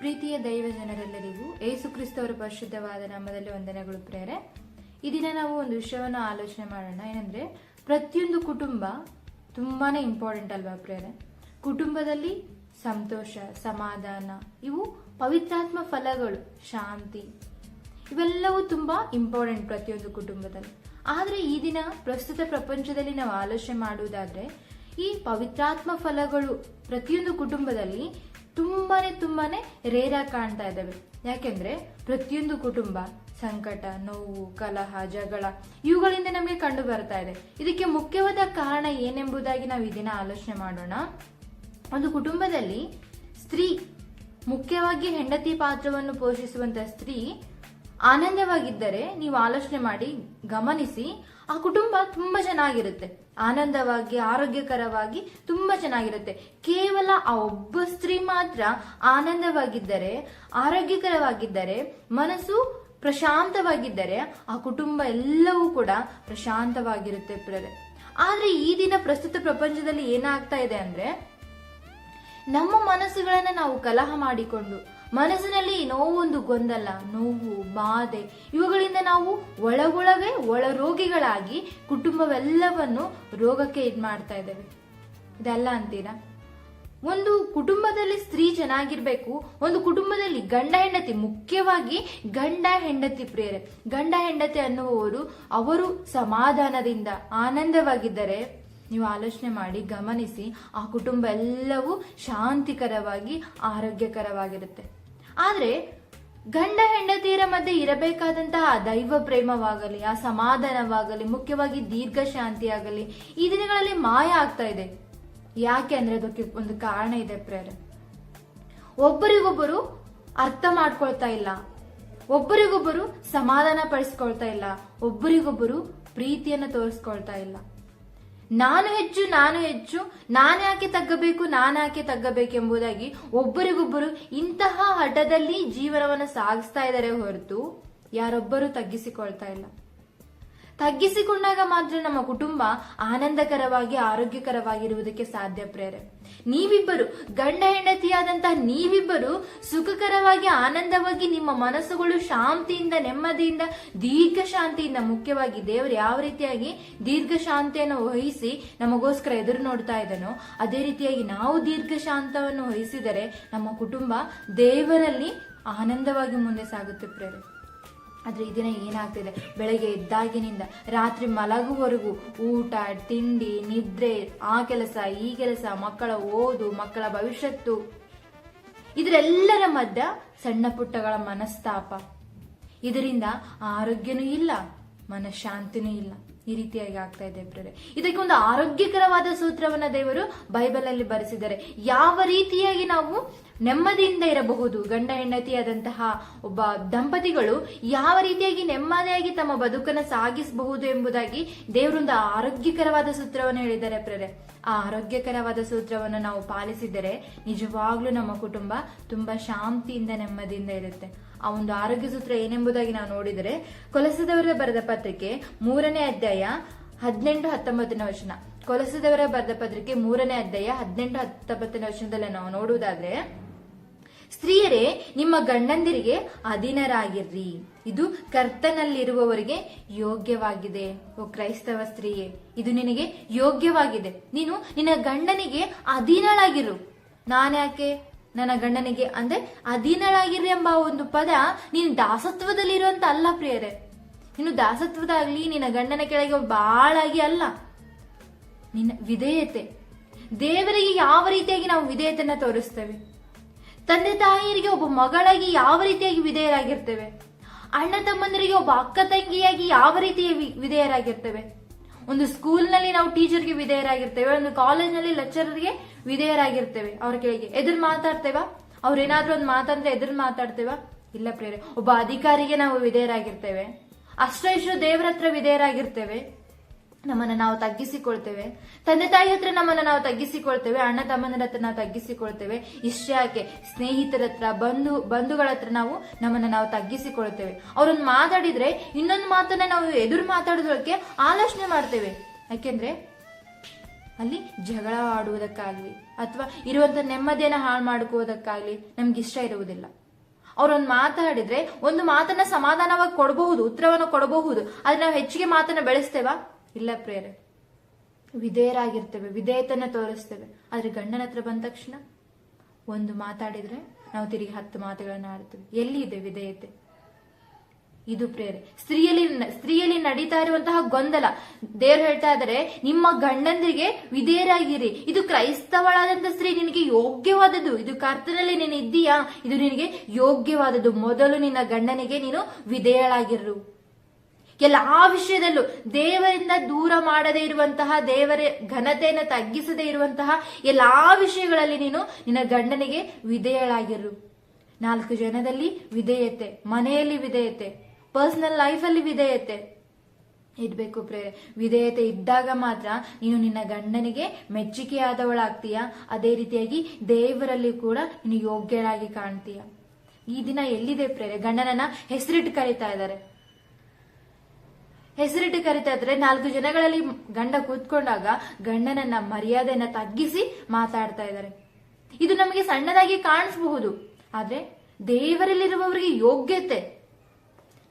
ಪ್ರೀತಿಯ ದೈವ ಜನರೆಲ್ಲರಿಗೂ ಏಸು ಕ್ರಿಸ್ತವರ ಪರಿಶುದ್ಧವಾದ ನಾಮದಲ್ಲಿ ವಂದನೆಗಳು ಪ್ರೇರೆ ಈ ದಿನ ನಾವು ಒಂದು ವಿಷಯವನ್ನು ಆಲೋಚನೆ ಮಾಡೋಣ. ಏನಂದ್ರೆ, ಪ್ರತಿಯೊಂದು ಕುಟುಂಬ ತುಂಬಾನೇ ಇಂಪಾರ್ಟೆಂಟ್ ಅಲ್ವಾ ಪ್ರೇರೆ ಕುಟುಂಬದಲ್ಲಿ ಸಂತೋಷ, ಸಮಾಧಾನ, ಇವು ಪವಿತ್ರಾತ್ಮ ಫಲಗಳು, ಶಾಂತಿ, ಇವೆಲ್ಲವೂ ತುಂಬಾ ಇಂಪಾರ್ಟೆಂಟ್ ಪ್ರತಿಯೊಂದು ಕುಟುಂಬದಲ್ಲಿ. ಆದ್ರೆ ಈ ದಿನ ಪ್ರಸ್ತುತ ಪ್ರಪಂಚದಲ್ಲಿ ನಾವು ಆಲೋಚನೆ ಮಾಡುವುದಾದ್ರೆ, ಈ ಪವಿತ್ರಾತ್ಮ ಫಲಗಳು ಪ್ರತಿಯೊಂದು ಕುಟುಂಬದಲ್ಲಿ ತುಂಬಾನೇ ತುಂಬಾ ರೇರಾಗಿ ಕಾಣ್ತಾ ಇದ್ದಾವೆ. ಯಾಕೆಂದ್ರೆ ಪ್ರತಿಯೊಂದು ಕುಟುಂಬ, ಸಂಕಟ, ನೋವು, ಕಲಹ, ಜಗಳ, ಇವುಗಳಿಂದ ನಮಗೆ ಕಂಡು ಬರ್ತಾ ಇದೆ. ಇದಕ್ಕೆ ಮುಖ್ಯವಾದ ಕಾರಣ ಏನೆಂಬುದಾಗಿ ನಾವು ಇದನ್ನ ಆಲೋಚನೆ ಮಾಡೋಣ. ಒಂದು ಕುಟುಂಬದಲ್ಲಿ ಸ್ತ್ರೀ ಮುಖ್ಯವಾಗಿ ಹೆಂಡತಿ ಪಾತ್ರವನ್ನು ಪೋಷಿಸುವಂತ ಸ್ತ್ರೀ ಆನಂದವಾಗಿದ್ದರೆ ನೀವು ಆಲೋಚನೆ ಮಾಡಿ ಗಮನಿಸಿ, ಆ ಕುಟುಂಬ ತುಂಬಾ ಚೆನ್ನಾಗಿರುತ್ತೆ. ಆನಂದವಾಗಿ, ಆರೋಗ್ಯಕರವಾಗಿ ತುಂಬಾ ಚೆನ್ನಾಗಿರುತ್ತೆ. ಕೇವಲ ಆ ಒಬ್ಬ ಸ್ತ್ರೀ ಮಾತ್ರ ಆನಂದವಾಗಿದ್ದರೆ, ಆರೋಗ್ಯಕರವಾಗಿದ್ದರೆ, ಮನಸ್ಸು ಪ್ರಶಾಂತವಾಗಿದ್ದರೆ, ಆ ಕುಟುಂಬ ಎಲ್ಲವೂ ಕೂಡ ಪ್ರಶಾಂತವಾಗಿರುತ್ತೆ ಪ್ರೇರೆ ಆದ್ರೆ ಈ ದಿನ ಪ್ರಸ್ತುತ ಪ್ರಪಂಚದಲ್ಲಿ ಏನಾಗ್ತಾ ಇದೆ ಅಂದ್ರೆ, ನಮ್ಮ ಮನಸ್ಸುಗಳನ್ನ ನಾವು ಕಲಹ ಮಾಡಿಕೊಂಡು ಮನಸ್ಸಿನಲ್ಲಿ ನೋವೊಂದು ಗೊಂದಲ, ನೋವು, ಬಾಧೆ, ಇವುಗಳಿಂದ ನಾವು ಒಳಗೊಳಗೆ ಒಳ ರೋಗಿಗಳಾಗಿ ಕುಟುಂಬವೆಲ್ಲವನ್ನು ರೋಗಕ್ಕೆ ಇದು ಮಾಡ್ತಾ ಇದ್ದೇವೆ. ಇದೆಲ್ಲ ಅಂತೀರಾ? ಒಂದು ಕುಟುಂಬದಲ್ಲಿ ಸ್ತ್ರೀ ಚೆನ್ನಾಗಿರ್ಬೇಕು, ಒಂದು ಕುಟುಂಬದಲ್ಲಿ ಗಂಡ ಹೆಂಡತಿ, ಮುಖ್ಯವಾಗಿ ಗಂಡ ಹೆಂಡತಿ ಪ್ರೇರೆ ಗಂಡ ಹೆಂಡತಿ ಅನ್ನುವವರು ಅವರು ಸಮಾಧಾನದಿಂದ ಆನಂದವಾಗಿದ್ದರೆ ನೀವು ಆಲೋಚನೆ ಮಾಡಿ, ಗಮನಿಸಿ, ಆ ಕುಟುಂಬ ಎಲ್ಲವೂ ಶಾಂತಿಕರವಾಗಿ, ಆರೋಗ್ಯಕರವಾಗಿರುತ್ತೆ. ಆದ್ರೆ ಗಂಡ ಹೆಂಡತಿಯರ ಮಧ್ಯೆ ಇರಬೇಕಾದಂತಹ ದೈವ ಪ್ರೇಮವಾಗಲಿ, ಆ ಸಮಾಧಾನವಾಗಲಿ, ಮುಖ್ಯವಾಗಿ ದೀರ್ಘ ಶಾಂತಿಯಾಗಲಿ ಈ ದಿನಗಳಲ್ಲಿ ಮಾಯ ಆಗ್ತಾ ಇದೆ. ಯಾಕೆ ಅಂದ್ರೆ ಅದಕ್ಕೆ ಒಂದು ಕಾರಣ ಇದೆ ಪ್ರೇರ. ಒಬ್ಬರಿಗೊಬ್ಬರು ಅರ್ಥ ಮಾಡ್ಕೊಳ್ತಾ ಇಲ್ಲ. ಒಬ್ಬರಿಗೊಬ್ಬರು ಸಮಾಧಾನ ಪಡಿಸ್ಕೊಳ್ತಾ ಇಲ್ಲ. ಒಬ್ಬರಿಗೊಬ್ಬರು ಪ್ರೀತಿಯನ್ನು ತೋರಿಸ್ಕೊಳ್ತಾ ಇಲ್ಲ. ನಾನು ಹೆಚ್ಚು ನಾನು ಹೆಚ್ಚು, ನಾನು ಯಾಕೆ ತಗ್ಗಬೇಕು, ನಾನು ಯಾಕೆ ತಗ್ಗಬೇಕೆಂಬುದಾಗಿ ಒಬ್ಬರಿಗೊಬ್ಬರು ಇಂತಹ ಹಠದಲ್ಲಿ ಜೀವನವನ್ನು ಸಾಗಿಸ್ತಾ ಇದ್ದಾರೆ ಹೊರತು ಯಾರೊಬ್ಬರು ತಗ್ಗಿಸಿಕೊಳ್ತಾ ಇಲ್ಲ. ತಗ್ಗಿಸಿಕೊಂಡಾಗ ಮಾತ್ರ ನಮ್ಮ ಕುಟುಂಬ ಆನಂದಕರವಾಗಿ, ಆರೋಗ್ಯಕರವಾಗಿರುವುದಕ್ಕೆ ಸಾಧ್ಯ ಪ್ರೇರೆ. ನೀವಿಬ್ಬರು, ಗಂಡ ಹೆಂಡತಿಯಾದಂತಹ ನೀವಿಬ್ಬರು ಸುಖಕರವಾಗಿ, ಆನಂದವಾಗಿ ನಿಮ್ಮ ಮನಸ್ಸುಗಳು ಶಾಂತಿಯಿಂದ, ನೆಮ್ಮದಿಯಿಂದ, ದೀರ್ಘ ಶಾಂತಿಯಿಂದ ಮುಖ್ಯವಾಗಿ ದೇವರು ಯಾವ ರೀತಿಯಾಗಿ ದೀರ್ಘ ಶಾಂತಿಯನ್ನು ವಹಿಸಿ ನಮಗೋಸ್ಕರ ಎದುರು ನೋಡ್ತಾ ಇದ್ದಾನೋ, ಅದೇ ರೀತಿಯಾಗಿ ನಾವು ದೀರ್ಘ ಶಾಂತವನ್ನು ವಹಿಸಿದರೆ ನಮ್ಮ ಕುಟುಂಬ ದೇವರಲ್ಲಿ ಆನಂದವಾಗಿ ಮುಂದೆ ಸಾಗುತ್ತೆ ಪ್ರೇರೆ. ಆದ್ರೆ ಈ ದಿನ ಏನಾಗ್ತಿದೆ? ಬೆಳಗ್ಗೆ ಎದ್ದಾಗಿನಿಂದ ರಾತ್ರಿ ಮಲಗುವವರೆಗೂ ಊಟ, ತಿಂಡಿ, ನಿದ್ರೆ, ಆ ಕೆಲಸ, ಈ ಕೆಲಸ, ಮಕ್ಕಳ ಓದು, ಮಕ್ಕಳ ಭವಿಷ್ಯತ್ತು. ಇದರೆಲ್ಲರ ಮಧ್ಯ ಸಣ್ಣ ಪುಟ್ಟಗಳ ಮನಸ್ತಾಪ. ಇದರಿಂದ ಆರೋಗ್ಯನೂ ಇಲ್ಲ, ಮನಃಶಾಂತಿನೂ ಇಲ್ಲ. ಈ ರೀತಿಯಾಗಿ ಆಗ್ತಾ ಇದೆ ಪ್ರೇರೆ ಇದಕ್ಕೆ ಒಂದು ಆರೋಗ್ಯಕರವಾದ ಸೂತ್ರವನ್ನ ದೇವರು ಬೈಬಲ್ ಅಲ್ಲಿ ಬರೆಸಿದ್ದಾರೆ. ಯಾವ ರೀತಿಯಾಗಿ ನಾವು ನೆಮ್ಮದಿಯಿಂದ ಇರಬಹುದು, ಗಂಡ ಹೆಂಡತಿಯಾದಂತಹ ಒಬ್ಬ ದಂಪತಿಗಳು ಯಾವ ರೀತಿಯಾಗಿ ನೆಮ್ಮದಿಯಾಗಿ ತಮ್ಮ ಬದುಕನ್ನು ಸಾಗಿಸಬಹುದು ಎಂಬುದಾಗಿ ದೇವರೊಂದು ಆರೋಗ್ಯಕರವಾದ ಸೂತ್ರವನ್ನು ಹೇಳಿದ್ದಾರೆ ಪ್ರೇರೆ ಆ ಆರೋಗ್ಯಕರವಾದ ಸೂತ್ರವನ್ನು ನಾವು ಪಾಲಿಸಿದರೆ ನಿಜವಾಗ್ಲೂ ನಮ್ಮ ಕುಟುಂಬ ತುಂಬಾ ಶಾಂತಿಯಿಂದ ನೆಮ್ಮದಿಯಿಂದ ಇರುತ್ತೆ. ಆ ಒಂದು ಆರೋಗ್ಯ ಸೂತ್ರ ಏನೆಂಬುದಾಗಿ ನಾವು ನೋಡಿದರೆ, ಕೊಲಸದವರ ಬರೆದ ಪತ್ರಿಕೆ ಮೂರನೇ ಅಧ್ಯಾಯ ಹದಿನೆಂಟು ಹತ್ತೊಂಬತ್ತನೇ ವಚನ. ಕೊಲಸದವರ ಬರೆದ ಪತ್ರಿಕೆ ಮೂರನೇ ಅಧ್ಯಾಯ ಹದಿನೆಂಟು ಹತ್ತೊಂಬತ್ತನೇ ವಚನದಲ್ಲಿ ನಾವು ನೋಡುವುದಾದ್ರೆ ಸ್ತ್ರೀಯರೇ, ನಿಮ್ಮ ಗಂಡಂದಿರಿಗೆ ಅಧೀನರಾಗಿರ್ರಿ. ಇದು ಕರ್ತನಲ್ಲಿರುವವರಿಗೆ ಯೋಗ್ಯವಾಗಿದೆ. ಓ ಕ್ರೈಸ್ತವ ಸ್ತ್ರೀಯೇ, ಇದು ನಿನಗೆ ಯೋಗ್ಯವಾಗಿದೆ. ನೀನು ನಿನ್ನ ಗಂಡನಿಗೆ ಅಧೀನಳಾಗಿರು. ನಾನ್ಯಾಕೆ? ನನ್ನ ಗಂಡನಿಗೆ ಅಂದ್ರೆ ಅಧೀನಳಾಗಿರ್ರಿ ಎಂಬ ಒಂದು ಪದ ನೀನು ದಾಸತ್ವದಲ್ಲಿರುವಂತ ಅಲ್ಲ ಪ್ರಿಯರೇ. ನೀನು ದಾಸತ್ವದಾಗ್ಲಿ, ನಿನ್ನ ಗಂಡನ ಕೆಳಗೆ ಬಾಳಾಗಿ ಅಲ್ಲ. ನಿನ್ನ ವಿಧೇಯತೆ. ದೇವರಿಗೆ ಯಾವ ರೀತಿಯಾಗಿ ನಾವು ವಿಧೇಯತೆಯನ್ನ ತೋರಿಸ್ತೇವೆ? ತಂದೆ ತಾಯಿಯರಿಗೆ ಒಬ್ಬ ಮಗಳಾಗಿ ಯಾವ ರೀತಿಯಾಗಿ ವಿಧೇಯರಾಗಿರ್ತೇವೆ? ಅಣ್ಣ ತಮ್ಮಂದರಿಗೆ ಒಬ್ಬ ಅಕ್ಕ ತಂಗಿಯಾಗಿ ಯಾವ ರೀತಿಯ ವಿಧೇಯರಾಗಿರ್ತೇವೆ? ಒಂದು ಸ್ಕೂಲ್ನಲ್ಲಿ ನಾವು ಟೀಚರ್ಗೆ ವಿಧೇಯರಾಗಿರ್ತೇವೆ, ಒಂದು ಕಾಲೇಜ್ನಲ್ಲಿ ಲೆಕ್ಚರರ್ಗೆ ವಿಧೇಯರಾಗಿರ್ತೇವೆ. ಅವ್ರ ಕೆಳಗೆ ಎದುರು ಮಾತಾಡ್ತೇವಾ? ಅವ್ರೇನಾದ್ರೂ ಒಂದು ಮಾತಾಡಿದ್ರೆ ಎದುರು ಮಾತಾಡ್ತೇವ? ಇಲ್ಲ ಪ್ರೇರೆ ಒಬ್ಬ ಅಧಿಕಾರಿಗೆ ನಾವು ವಿಧೇಯರಾಗಿರ್ತೇವೆ. ಅಷ್ಟೋ ಇಷ್ಟು ದೇವರ ಹತ್ರ ವಿಧೇಯರಾಗಿರ್ತೇವೆ. ನಮ್ಮನ್ನ ನಾವು ತಗ್ಗಿಸಿಕೊಳ್ತೇವೆ. ತಂದೆ ತಾಯಿ ಹತ್ರ ನಮ್ಮನ್ನ ನಾವು ತಗ್ಗಿಸಿಕೊಳ್ತೇವೆ. ಅಣ್ಣ ತಮ್ಮನ ಹತ್ರ ನಾವು ತಗ್ಗಿಸಿಕೊಳ್ತೇವೆ. ಇಷ್ಟೇ ಯಾಕೆ ಸ್ನೇಹಿತರ ಹತ್ರ, ಬಂಧು, ಬಂಧುಗಳ ಹತ್ರ ನಾವು ನಮ್ಮನ್ನ ನಾವು ತಗ್ಗಿಸಿಕೊಳ್ತೇವೆ. ಅವ್ರೊಂದು ಮಾತಾಡಿದ್ರೆ ಇನ್ನೊಂದು ಮಾತನ್ನ ನಾವು ಎದುರು ಮಾತಾಡೋದಕ್ಕೆ ಆಲೋಚನೆ ಮಾಡ್ತೇವೆ. ಯಾಕೆಂದ್ರೆ ಅಲ್ಲಿ ಜಗಳ ಆಡುವುದಕ್ಕಾಗ್ಲಿ ಅಥವಾ ಇರುವಂತ ನೆಮ್ಮದಿಯನ್ನ ಹಾಳು ಮಾಡ್ಕೋದಕ್ಕಾಗ್ಲಿ ನಮ್ಗೆ ಇಷ್ಟ ಇರುವುದಿಲ್ಲ. ಅವ್ರೊಂದು ಮಾತಾಡಿದ್ರೆ ಒಂದು ಮಾತನ್ನ ಸಮಾಧಾನವಾಗಿ ಕೊಡಬಹುದು, ಉತ್ತರವನ್ನು ಕೊಡಬಹುದು. ಆದ್ರೆ ನಾವು ಹೆಚ್ಚಿಗೆ ಮಾತನ್ನ ಬೆಳೆಸ್ತೇವಾ? ಇಲ್ಲ ಪ್ರೇರೆ. ವಿಧೇಯರಾಗಿರ್ತೇವೆ ವಿಧೇಯತನ ತೋರಿಸ್ತೇವೆ. ಆದ್ರೆ ಗಂಡನ ಹತ್ರ ಬಂದ ತಕ್ಷಣ ಒಂದು ಮಾತಾಡಿದ್ರೆ ನಾವು ತಿರುಗಿ ಹತ್ತು ಮಾತುಗಳನ್ನ ಆಡ್ತೇವೆ ಎಲ್ಲಿ ಇದೆ ವಿಧೇಯತೆ? ಇದು ಪ್ರೇರೆ. ಸ್ತ್ರೀಯಲ್ಲಿ ಸ್ತ್ರೀಯಲ್ಲಿ ನಡೀತಾ ಇರುವಂತಹ ಗೊಂದಲ. ದೇವ್ರು ಹೇಳ್ತಾ ಇದ್ದಾರೆ, ನಿಮ್ಮ ಗಂಡಂದಿರಿಗೆ ವಿಧೇಯರಾಗಿರಿ. ಇದು ಕ್ರೈಸ್ತವಳಾದಂತ ಸ್ತ್ರೀ ನಿನಗೆ ಯೋಗ್ಯವಾದದ್ದು. ಇದು ಕರ್ತನಲ್ಲಿ ನೀನು ಇದ್ದೀಯಾ? ಇದು ನಿನಗೆ ಯೋಗ್ಯವಾದದ್ದು. ಮೊದಲು ನಿನ್ನ ಗಂಡನಿಗೆ ನೀನು ವಿಧೇಯಳಾಗಿರು. ಎಲ್ಲಾ ವಿಷಯದಲ್ಲೂ ದೇವರಿಂದ ದೂರ ಮಾಡದೇ ಇರುವಂತಹ, ದೇವರ ಘನತೆಯನ್ನು ತಗ್ಗಿಸದೇ ಇರುವಂತಹ ಎಲ್ಲಾ ವಿಷಯಗಳಲ್ಲಿ ನೀನು ನಿನ್ನ ಗಂಡನಿಗೆ ವಿಧೇಯಳಾಗಿರು. ನಾಲ್ಕು ಜನದಲ್ಲಿ ವಿಧೇಯತೆ, ಮನೆಯಲ್ಲಿ ವಿಧೇಯತೆ ಪರ್ಸನಲ್ ಲೈಫಲ್ಲಿ ವಿಧೇಯತೆ. ಇರ್ಬೇಕು ಪ್ರೇರೆ ವಿಧೇಯತೆ ಇದ್ದಾಗ ಮಾತ್ರ ನೀನು ನಿನ್ನ ಗಂಡನಿಗೆ ಮೆಚ್ಚುಗೆಯಾದವಳಾಗ್ತೀಯ? ಅದೇ ರೀತಿಯಾಗಿ ದೇವರಲ್ಲಿ ಕೂಡ ನೀನು ಯೋಗ್ಯರಾಗಿ ಕಾಣ್ತೀಯ? ಈ ದಿನ ಎಲ್ಲಿದೆ ಪ್ರೇರೆ ಗಂಡನನ್ನ ಹೆಸರಿಟ್ಟು ಕರೀತಾ ಇದ್ದಾರೆ. ಹೆಸರಿಟ್ಟು ಕರಿತಾ ಇದ್ರೆ ನಾಲ್ಕು ಜನಗಳಲ್ಲಿ ಗಂಡ ಕೂತ್ಕೊಂಡಾಗ ಗಂಡನನ್ನ ಮರ್ಯಾದೆಯನ್ನ ತಗ್ಗಿಸಿ ಮಾತಾಡ್ತಾ ಇದ್ದಾರೆ. ಇದು ನಮಗೆ ಸಣ್ಣದಾಗಿ ಕಾಣಿಸಬಹುದು. ಆದ್ರೆ ದೇವರಲ್ಲಿರುವವರಿಗೆ ಯೋಗ್ಯತೆ.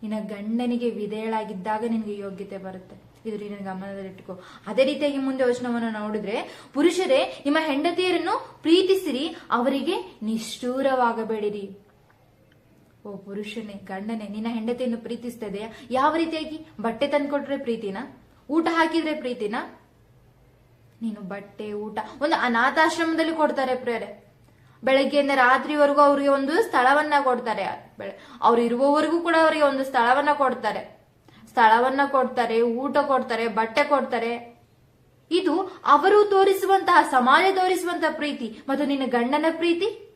ನಿನ್ನ ಗಂಡನಿಗೆ ವಿಧೇಯಳಾಗಿದ್ದಾಗ ನಿನಗೆ ಯೋಗ್ಯತೆ ಬರುತ್ತೆ. ಇದು ನಿನ್ನ ಗಮನದಲ್ಲಿಟ್ಟುಕೋ ಅದೇ ರೀತಿಯಾಗಿ ಮುಂದೆ ವಚನವನ್ನು ನೋಡಿದ್ರೆ, ಪುರುಷರೇ, ನಿಮ್ಮ ಹೆಂಡತಿಯರನ್ನು ಪ್ರೀತಿಸಿರಿ, ಅವರಿಗೆ ನಿಷ್ಠೂರವಾಗಬೇಡಿರಿ. ಓ ಪುರುಷನೇ, ಗಂಡನೇ, ನಿನ್ನ ಹೆಂಡತಿಯನ್ನು ಪ್ರೀತಿಸ್ತದೆ ಯಾವ ರೀತಿಯಾಗಿ? ಬಟ್ಟೆ ತಂದ್ಕೊಟ್ರೆ ಪ್ರೀತಿನ? ಊಟ ಹಾಕಿದ್ರೆ ಪ್ರೀತಿನ? ನೀನು ಬಟ್ಟೆ, ಊಟ, ಒಂದು ಅನಾಥಾಶ್ರಮದಲ್ಲಿ ಕೊಡ್ತಾರೆ ಪ್ರೇರೆ ಬೆಳಗ್ಗೆಯಿಂದ ರಾತ್ರಿವರೆಗೂ ಅವ್ರಿಗೆ ಒಂದು ಸ್ಥಳವನ್ನ ಕೊಡ್ತಾರೆ. ಅವ್ರು ಇರುವವರೆಗೂ ಕೂಡ ಅವರಿಗೆ ಒಂದು ಸ್ಥಳವನ್ನ ಕೊಡ್ತಾರೆ. ಸ್ಥಳವನ್ನ ಕೊಡ್ತಾರೆ, ಊಟ ಕೊಡ್ತಾರೆ, ಬಟ್ಟೆ ಕೊಡ್ತಾರೆ. ಇದು ಅವರು ತೋರಿಸುವಂತಹ, ಸಮಾಜ ತೋರಿಸುವಂತಹ ಪ್ರೀತಿ. ಮತ್ತು ನಿನ್ನ ಗಂಡನ ಪ್ರೀತಿ?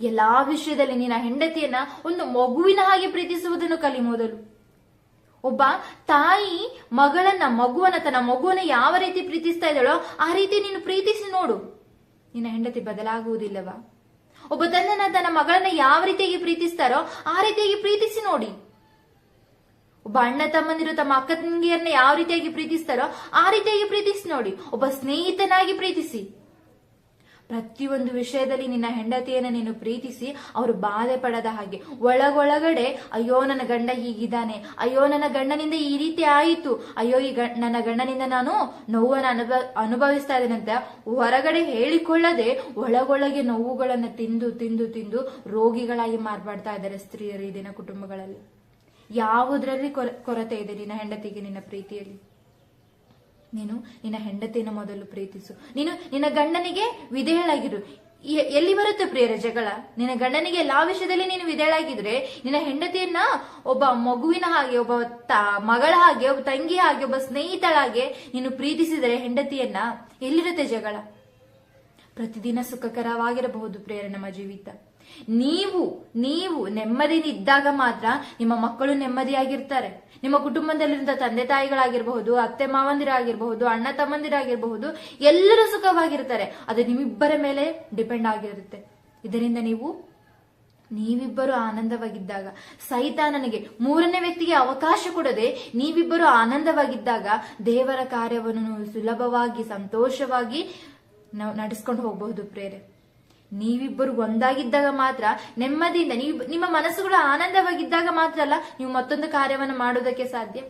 ಎಲ್ಲಾ ವಿಷಯದಲ್ಲಿ ನಿನ್ನ ಹೆಂಡತಿಯನ್ನ ಒಂದು ಮಗುವಿನ ಹಾಗೆ ಪ್ರೀತಿಸುವುದನ್ನು ಕಲಿ ಮೊದಲು. ಒಬ್ಬ ತಾಯಿ ಮಗಳನ್ನ, ಮಗುವನ್ನ, ತನ್ನ ಮಗುವನ್ನ ಯಾವ ರೀತಿ ಪ್ರೀತಿಸ್ತಾ ಇದ್ದಾಳೋ ಆ ರೀತಿ ನೀನು ಪ್ರೀತಿಸಿ ನೋಡು. ನಿನ್ನ ಹೆಂಡತಿ ಬದಲಾಗುವುದಿಲ್ಲವಾ? ಒಬ್ಬ ತಂದೆನ ತನ್ನ ಮಗಳನ್ನ ಯಾವ ರೀತಿಯಾಗಿ ಪ್ರೀತಿಸ್ತಾರೋ ಆ ರೀತಿಯಾಗಿ ಪ್ರೀತಿಸಿ ನೋಡಿ. ಒಬ್ಬ ಅಣ್ಣ ತಮ್ಮಂದಿರು ತಮ್ಮ ಅಕ್ಕ ತಂಗಿಯರನ್ನ ಯಾವ ರೀತಿಯಾಗಿ ಪ್ರೀತಿಸ್ತಾರೋ ಆ ರೀತಿಯಾಗಿ ಪ್ರೀತಿಸಿ ನೋಡಿ. ಒಬ್ಬ ಸ್ನೇಹಿತನಾಗಿ ಪ್ರೀತಿಸಿ. ಪ್ರತಿಯೊಂದು ವಿಷಯದಲ್ಲಿ ನಿನ್ನ ಹೆಂಡತಿಯನ್ನು ನೀನು ಪ್ರೀತಿಸಿ ಅವರು ಬಾಧೆ ಪಡದ ಹಾಗೆ. ಒಳಗೊಳಗಡೆ, ಅಯ್ಯೋ, ನನ್ನ ಗಂಡ ಹೀಗಿದ್ದಾನೆ. ಅಯ್ಯೋ, ನನ್ನ ಗಂಡನಿಂದ ಈ ರೀತಿ ಆಯಿತು. ಅಯ್ಯೋ, ಈ ನನ್ನ ಗಂಡನಿಂದ ನಾನು ನೋವನ್ನು ಅನುಭವ ಅನುಭವಿಸ್ತಾ ಅಂತ ಹೊರಗಡೆ ಹೇಳಿಕೊಳ್ಳದೆ ಒಳಗೊಳಗೆ ನೋವುಗಳನ್ನು ತಿಂದು ತಿಂದು ತಿಂದು ರೋಗಿಗಳಾಗಿ ಮಾರ್ಪಾಡ್ತಾ ಇದ್ದಾರೆ ಸ್ತ್ರೀಯರು ಈ ದಿನ ಕುಟುಂಬಗಳಲ್ಲಿ. ಯಾವುದರಲ್ಲಿ ಕೊರ- ಕೊರತೆ ಇದೆ ನಿನ್ನ ಹೆಂಡತಿಗೆ ನಿನ್ನ ಪ್ರೀತಿಯಲ್ಲಿ? ನೀನು ನಿನ್ನ ಹೆಂಡತಿಯನ್ನು ಮೊದಲು ಪ್ರೀತಿಸು. ನೀನು ನಿನ್ನ ಗಂಡನಿಗೆ ವಿಧೇಯಳಾಗಿರು. ಎಲ್ಲಿ ಬರುತ್ತೆ ಪ್ರಿಯರ ಜಗಳ? ನಿನ್ನ ಗಂಡನಿಗೆ ಎಲ್ಲಾ ವಿಷಯದಲ್ಲಿ ನೀನು ವಿಧೇಯಳಾಗಿದ್ರೆ, ನಿನ್ನ ಹೆಂಡತಿಯನ್ನ ಒಬ್ಬ ಮಗುವಿನ ಹಾಗೆ, ಒಬ್ಬ ಮಗಳ ಹಾಗೆ, ಒಬ್ಬ ತಂಗಿ ಹಾಗೆ, ಒಬ್ಬ ಸ್ನೇಹಿತಳಾಗೆ ನೀನು ಪ್ರೀತಿಸಿದರೆ ಹೆಂಡತಿಯನ್ನ ಎಲ್ಲಿರುತ್ತೆ ಜಗಳ? ಪ್ರತಿದಿನ ಸುಖಕರವಾಗಿರಬಹುದು ಪ್ರಿಯರ ನಮ್ಮ ಜೀವಿತ. ನೀವು ನೀವು ನೆಮ್ಮದಿನಿದ್ದಾಗ ಮಾತ್ರ ನಿಮ್ಮ ಮಕ್ಕಳು ನೆಮ್ಮದಿಯಾಗಿರ್ತಾರೆ. ನಿಮ್ಮ ಕುಟುಂಬದಲ್ಲಿರುವ ತಂದೆ ತಾಯಿಗಳಾಗಿರಬಹುದು, ಅತ್ತೆ ಮಾವಂದಿರಾಗಿರಬಹುದು, ಅಣ್ಣ ತಮ್ಮಂದಿರಾಗಿರಬಹುದು, ಎಲ್ಲರೂ ಸುಖವಾಗಿರ್ತಾರೆ. ಅದು ನಿಮ್ಮಿಬ್ಬರ ಮೇಲೆ ಡಿಪೆಂಡ್ ಆಗಿರುತ್ತೆ. ಇದರಿಂದ ನೀವು, ನೀವಿಬ್ಬರು ಆನಂದವಾಗಿದ್ದಾಗ ಸೈತಾನನಿಗೆ ಮೂರನೇ ವ್ಯಕ್ತಿಗೆ ಅವಕಾಶ ಕೊಡದೆ ನೀವಿಬ್ಬರು ಆನಂದವಾಗಿದ್ದಾಗ ದೇವರ ಕಾರ್ಯವನ್ನು ಸುಲಭವಾಗಿ, ಸಂತೋಷವಾಗಿ ನಾವು ನಡೆಸ್ಕೊಂಡು ಹೋಗಬಹುದು ಪ್ರೇರೆ. ನೀವಿಬ್ಬರು ಒಂದಾಗಿದ್ದಾಗ ಮಾತ್ರ ನೆಮ್ಮದಿಯಿಂದ, ನೀವು, ನಿಮ್ಮ ಮನಸ್ಸುಗಳು ಆನಂದವಾಗಿದ್ದಾಗ ಮಾತ್ರ ಅಲ್ಲ, ನೀವು ಮತ್ತೊಂದು ಕಾರ್ಯವನ್ನು ಮಾಡುವುದಕ್ಕೆ ಸಾಧ್ಯ?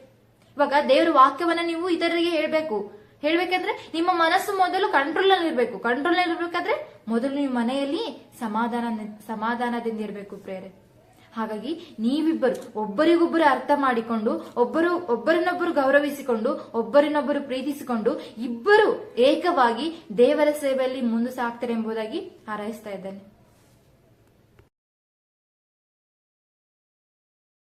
ಇವಾಗ ದೇವರ ವಾಕ್ಯವನ್ನ ನೀವು ಇತರರಿಗೆ ಹೇಳ್ಬೇಕು. ಹೇಳ್ಬೇಕಂದ್ರೆ ನಿಮ್ಮ ಮನಸ್ಸು ಮೊದಲು ಕಂಟ್ರೋಲ್ನಲ್ಲಿ ಇರ್ಬೇಕು ಕಂಟ್ರೋಲ್ ಅಲ್ಲಿ ಇರ್ಬೇಕಾದ್ರೆ ಮೊದಲು ನೀವು ಮನೆಯಲ್ಲಿ ಸಮಾಧಾನ, ಸಮಾಧಾನದಿಂದ ಇರಬೇಕು ಪ್ರೇರೆ. ಹಾಗಾಗಿ ನೀವಿಬ್ಬರು ಒಬ್ಬರಿಗೊಬ್ಬರು ಅರ್ಥ ಮಾಡಿಕೊಂಡು, ಒಬ್ಬರು, ಒಬ್ಬರನ್ನೊಬ್ಬರು ಗೌರವಿಸಿಕೊಂಡು, ಒಬ್ಬರನ್ನೊಬ್ಬರು ಪ್ರೀತಿಸಿಕೊಂಡು, ಇಬ್ಬರು ಏಕವಾಗಿ ದೇವರ ಸೇವೆಯಲ್ಲಿ ಮುಂದೆ ಸಾಕ್ತಾರೆ ಎಂಬುದಾಗಿ ಹಾರೈಸ್ತಾ ಇದ್ದೇನೆ.